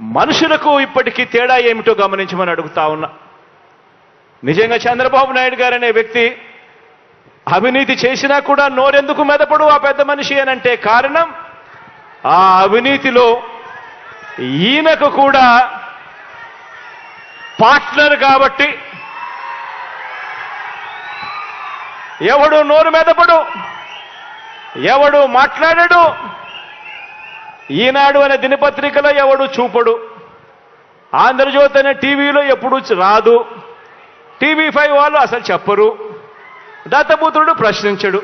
మనుషులకు ఇప్పటికీ తేడా ఏమిటో గమనించమని అడుగుతా ఉన్నా. నిజంగా చంద్రబాబు నాయుడు గారు అనే వ్యక్తి అవినీతి చేసినా కూడా నోరెందుకు మెదపడు ఆ పెద్ద మనిషి అని అంటే కారణం? ఆ అవినీతిలో ఈయనకు కూడా పార్ట్నర్ కాబట్టి ఎవడు నోరు మెదపడు ఎవడు మాట్లాడడు ఈనాడు అనే దినపత్రికలో ఎవడు చూపడు. ఆంధ్రజ్యోతి అనే టీవీలో ఎప్పుడు రాదు. టీవీ ఫైవ్ వాళ్ళు అసలు చెప్పరు. దత్తపుత్రుడు ప్రశ్నించడు.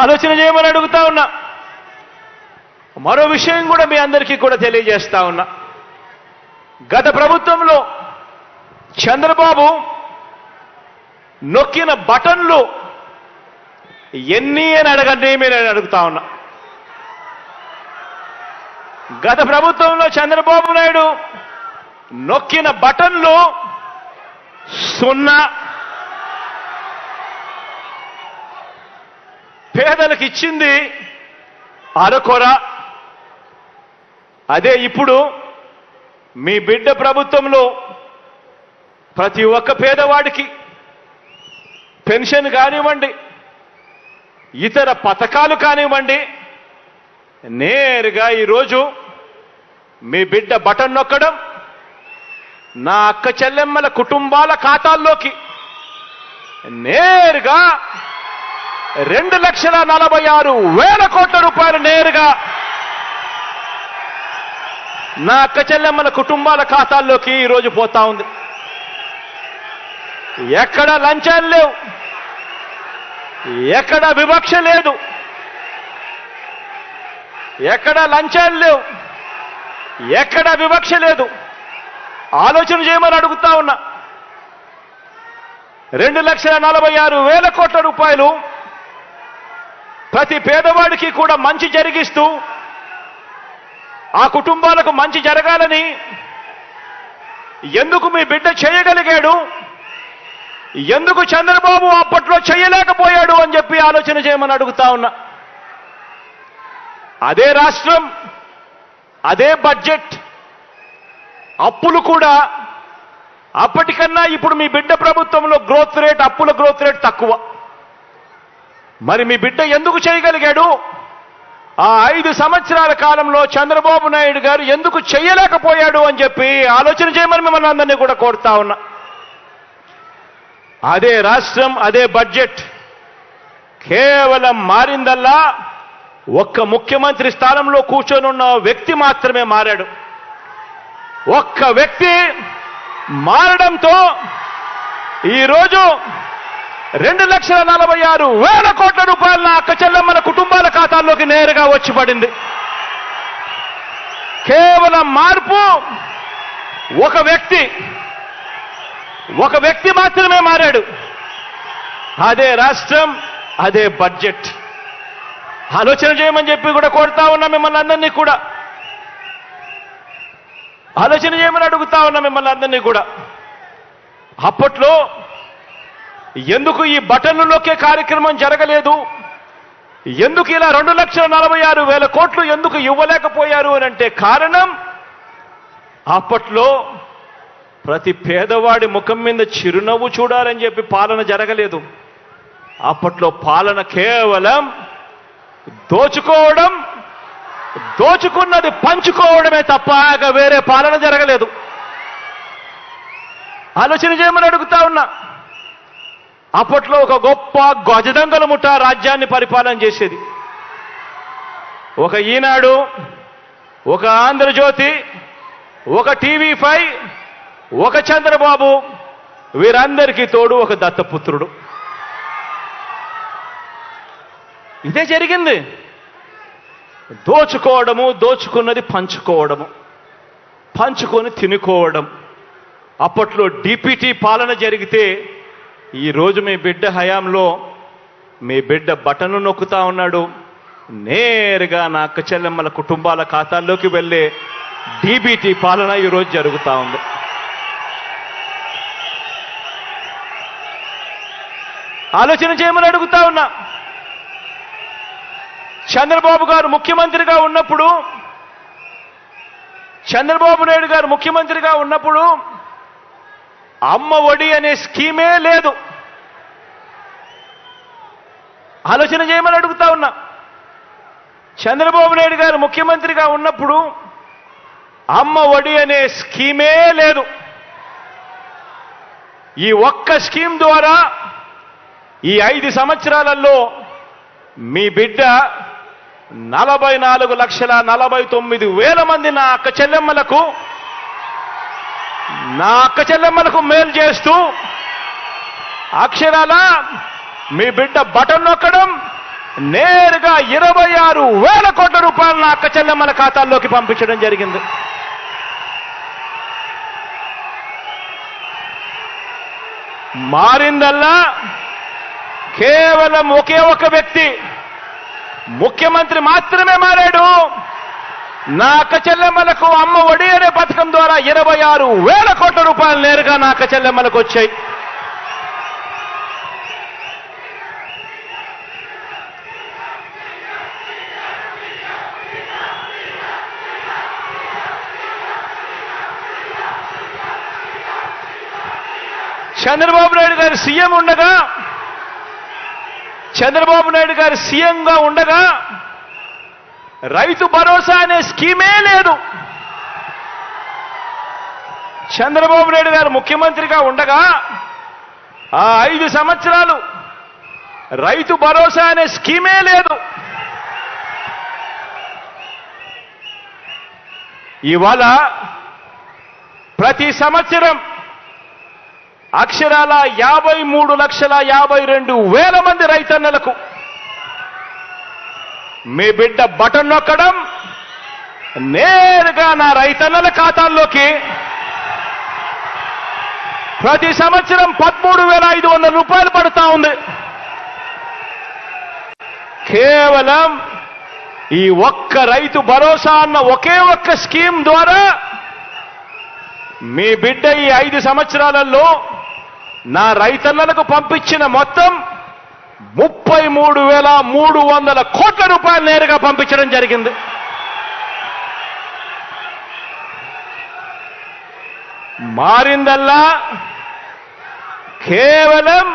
ఆలోచన చేయమని అడుగుతా ఉన్నా. మరో విషయం కూడా మీ అందరికీ కూడా తెలియజేస్తా ఉన్నా. గత ప్రభుత్వంలో చంద్రబాబు నొక్కిన బటన్లు ఎన్ని అని అడగండి మీరు నేను అడుగుతా ఉన్నా. గత ప్రభుత్వంలో చంద్రబాబు నాయుడు నొక్కిన బటన్లు సున్నా. పేదలకు ఇచ్చింది అరకొర. అదే ఇప్పుడు మీ బిడ్డ ప్రభుత్వంలో ప్రతి ఒక్క పేదవాడికి పెన్షన్ కానివ్వండి ఇతర పథకాలు కానివ్వండి. నేరుగా ఈరోజు మీ బిడ్డ బటన్ నొక్కడం నా అక్క చెల్లెమ్మల కుటుంబాల ఖాతాల్లోకి నేరుగా రెండు లక్షల నలభై ఆరు వేల కోట్ల రూపాయలు నేరుగా నా అక్క చెల్లెమ్మల కుటుంబాల ఖాతాల్లోకి ఈరోజు పోతా ఉంది. ఎక్కడ లంచాలు లేవు. ఎక్కడ వివక్ష లేదు. ఎక్కడ లంచాలు లేవు. ఎక్కడ వివక్ష లేదు. ఆలోచన చేయమని అడుగుతా ఉన్నా. రెండు లక్షల నలభై ఆరు వేల కోట్ల రూపాయలు ప్రతి పేదవాడికి కూడా మంచి జరిగిస్తూ ఆ కుటుంబాలకు మంచి జరగాలని ఎందుకు మీ బిడ్డ చేయగలిగాడు? ఎందుకు చంద్రబాబు అప్పట్లో చేయలేకపోయాడు అని చెప్పి ఆలోచన చేయమని అడుగుతా ఉన్నా. అదే రాష్ట్రం అదే బడ్జెట్ అప్పులు కూడా అప్పటికన్నా ఇప్పుడు మీ బిడ్డ ప్రభుత్వంలో గ్రోత్ రేట్ అప్పుల గ్రోత్ రేట్ తక్కువ. మరి మీ బిడ్డ ఎందుకు చేయగలిగాడు? ఆ ఐదు సంవత్సరాల కాలంలో చంద్రబాబు నాయుడు గారు ఎందుకు చేయలేకపోయాడు అని చెప్పి ఆలోచన చేయమని మిమ్మల్ని అందరినీ కూడా కోరుతా ఉన్నా. అదే రాష్ట్రం అదే బడ్జెట్. కేవలం మారిందల్లా ఒక్క ముఖ్యమంత్రి స్థానంలో కూర్చొని ఉన్న వ్యక్తి మాత్రమే మారాడు. ఒక్క వ్యక్తి మారడంతో ఈరోజు రెండు లక్షల నలభై ఆరు వేల కోట్ల రూపాయల నా అక్క చెల్లెమ్మల కుటుంబాల ఖాతాల్లోకి నేరుగా వచ్చి పడింది. కేవలం మార్పు ఒక వ్యక్తి ఒక వ్యక్తి మాత్రమే మారాడు. అదే రాష్ట్రం అదే బడ్జెట్. ఆలోచన చేయమని చెప్పి కూడా కోరుతా ఉన్నా మిమ్మల్ని అందరినీ కూడా. ఆలోచన చేయమని అడుగుతా ఉన్నా మిమ్మల్ని అందరినీ కూడా. అప్పట్లో ఎందుకు ఈ బటన్లు నొక్కే కార్యక్రమం జరగలేదు? ఎందుకు ఇలా రెండు లక్షల నలభై ఆరు వేల కోట్లు ఎందుకు ఇవ్వలేకపోయారు అని అంటే కారణం అప్పట్లో ప్రతి పేదవాడి ముఖం మీద చిరునవ్వు చూడాలని చెప్పి పాలన జరగలేదు. అప్పట్లో పాలన కేవలం దోచుకోవడం దోచుకున్నది పంచుకోవడమే తప్ప వేరే పాలన జరగలేదు. ఆలోచన చేయమని అడుగుతా ఉన్నా. అప్పట్లో ఒక గొప్ప గజదంగల ముఠ రాజ్యాన్ని పరిపాలన చేసేది. ఒక ఈనాడు ఒక ఆంధ్రజ్యోతి ఒక టీవీ ఫైవ్ ఒక చంద్రబాబు వీరందరికీ తోడు ఒక దత్తపుత్రుడు. ఇదే జరిగింది. దోచుకోవడము దోచుకున్నది పంచుకోవడము పంచుకొని తినుకోవడం. అప్పట్లో డిపిటీ పాలన జరిగితే ఈరోజు మీ బిడ్డ హయాంలో మీ బిడ్డ బటను నొక్కుతా ఉన్నాడు. నేరుగా నా అక్క చెల్లెమ్మల కుటుంబాల ఖాతాల్లోకి వెళ్ళే డీబీటీ పాలన ఈరోజు జరుగుతూ ఉంది. ఆలోచన చేయమని అడుగుతా ఉన్నా. చంద్రబాబు గారు ముఖ్యమంత్రిగా ఉన్నప్పుడు చంద్రబాబు నాయుడు గారు ముఖ్యమంత్రిగా ఉన్నప్పుడు అమ్మ ఒడి అనే స్కీమే లేదు. ఆలోచన చేయమని అడుగుతా ఉన్నా. చంద్రబాబు నాయుడు గారు ముఖ్యమంత్రిగా ఉన్నప్పుడు అమ్మ ఒడి అనే స్కీమే లేదు. ఈ ఒక్క స్కీమ్ ద్వారా ఈ ఐదు సంవత్సరాలలో మీ బిడ్డ నలభై నాలుగు లక్షల నలభై తొమ్మిది వేల మంది నా అక్క చెల్లెమ్మలకు నా అక్క చెల్లెమ్మలకు మేలు చేస్తూ అక్షరాల మీ బిడ్డ బటన్ నొక్కడం నేరుగా ఇరవై ఆరు వేల కోట్ల రూపాయలు నా అక్క చెల్లెమ్మల ఖాతాల్లోకి పంపించడం జరిగింది. మారిందల్లా కేవలం ఒకే ఒక వ్యక్తి. ముఖ్యమంత్రి మాత్రమే మారాడు. నా చెల్లెమ్మలకు అమ్మ ఒడి అనే పథకం ద్వారా ఇరవై ఆరు వేల కోట్ల రూపాయలు నేరుగా నా చెల్లెమ్మలకు వచ్చాయి. చంద్రబాబు నాయుడు గారు సీఎం ఉండగా చంద్రబాబు నాయుడు గారు సీఎంగా ఉండగా రైతు భరోసా అనే స్కీమే లేదు. చంద్రబాబు నాయుడు గారు ముఖ్యమంత్రిగా ఉండగా ఆ ఐదు సంవత్సరాలు రైతు భరోసా అనే స్కీమే లేదు. ఇవాళ ప్రతి సంవత్సరం అక్షరాల యాభై మూడు లక్షల యాభై రెండు వేల మంది రైతన్నలకు మీ బిడ్డ బటన్ నొక్కడం నేరుగా నా రైతన్నల ఖాతాల్లోకి ప్రతి సంవత్సరం పదమూడు వేల ఐదు వందల రూపాయలు పడుతూ ఉంది. కేవలం ఈ ఒక్క రైతు భరోసా అన్న ఒకే ఒక్క స్కీమ్ ద్వారా మీ బిడ్డ ఈ ఐదు సంవత్సరాలలో నా రైతన్నలకు పంపించిన మొత్తం ముప్పై మూడు వేల మూడు వందల కోట్ల రూపాయలు నేరుగా పంపించడం జరిగింది. మారిందల్లా కేవలం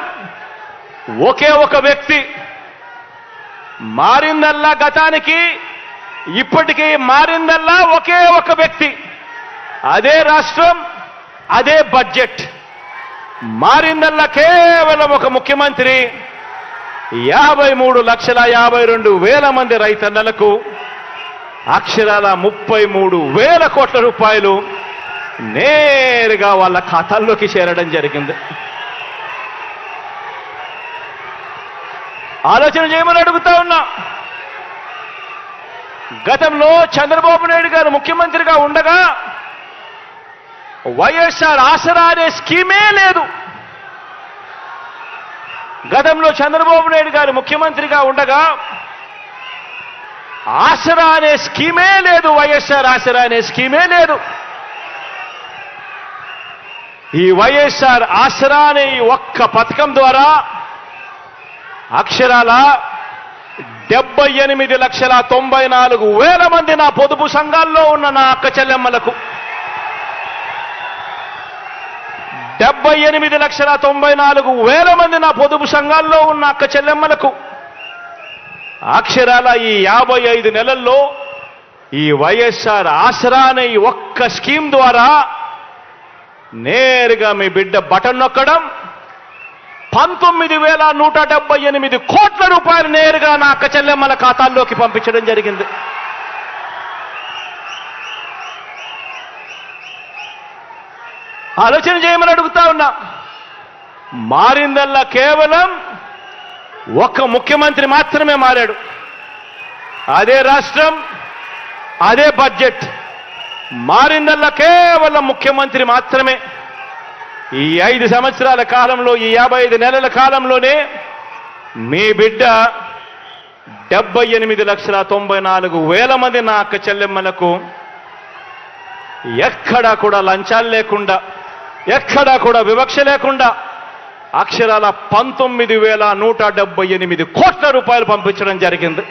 ఒకే ఒక వ్యక్తి మారిందల్లా గతానికి ఇప్పటికీ మారిందల్లా ఒకే ఒక వ్యక్తి. అదే రాష్ట్రం అదే బడ్జెట్. మారిందల్లా కేవలం ఒక ముఖ్యమంత్రి. యాభై మూడు లక్షల యాభై రెండు వేల మంది రైతన్నలకు అక్షరాల ముప్పై మూడు వేల కోట్ల రూపాయలు నేరుగా వాళ్ళ ఖాతాల్లోకి చేరడం జరిగింది. ఆలోచన చేయమని అడుగుతా ఉన్నా. గతంలో చంద్రబాబు నాయుడు గారు ముఖ్యమంత్రిగా ఉండగా వైఎస్ఆర్ ఆసరా అనే స్కీమే లేదు. గతంలో చంద్రబాబు నాయుడు గారు ముఖ్యమంత్రిగా ఉండగా ఆసరా అనే స్కీమే లేదు వైఎస్ఆర్ ఆసరా అనే స్కీమే లేదు. ఈ వైఎస్ఆర్ ఆసరా అనే ఈ ఒక్క పథకం ద్వారా అక్షరాల డెబ్బై ఎనిమిది లక్షల తొంభై నాలుగు వేల మంది నా పొదుపు సంఘాల్లో ఉన్న నా అక్క చెల్లెమ్మలకు డెబ్బై ఎనిమిది లక్షల తొంభై నాలుగు వేల మంది నా పొదుపు సంఘాల్లో ఉన్న అక్క చెల్లెమ్మలకు అక్షరాల ఈ యాభై ఐదు నెలల్లో ఈ వైఎస్ఆర్ ఆసరా అనే ఈ ఒక్క స్కీమ్ ద్వారా నేరుగా మీ బిడ్డ బటన్ నొక్కడం పంతొమ్మిది వేల నూట డెబ్బై ఎనిమిది కోట్ల రూపాయలు నేరుగా నా అక్క చెల్లెమ్మల ఖాతాల్లోకి పంపించడం జరిగింది. ఆలోచన చేయమని అడుగుతా ఉన్నా. మారిందల్లా కేవలం ఒక్క ముఖ్యమంత్రి మాత్రమే మారాడు. అదే రాష్ట్రం అదే బడ్జెట్. మారిందల్లా కేవలం ముఖ్యమంత్రి మాత్రమే. ఈ ఐదు సంవత్సరాల కాలంలో ఈ యాభై ఐదు నెలల కాలంలోనే మీ బిడ్డ డెబ్బై ఎనిమిది లక్షల తొంభై నాలుగు వేల మంది నా అక్క చెల్లెమ్మలకు ఎక్కడా కూడా లంచాలు లేకుండా ఎక్కడా కూడా వివక్ష లేకుండా అక్షరాల పంతొమ్మిది వేల నూట డెబ్బై ఎనిమిది కోట్ల రూపాయలు పంపించడం జరిగింది.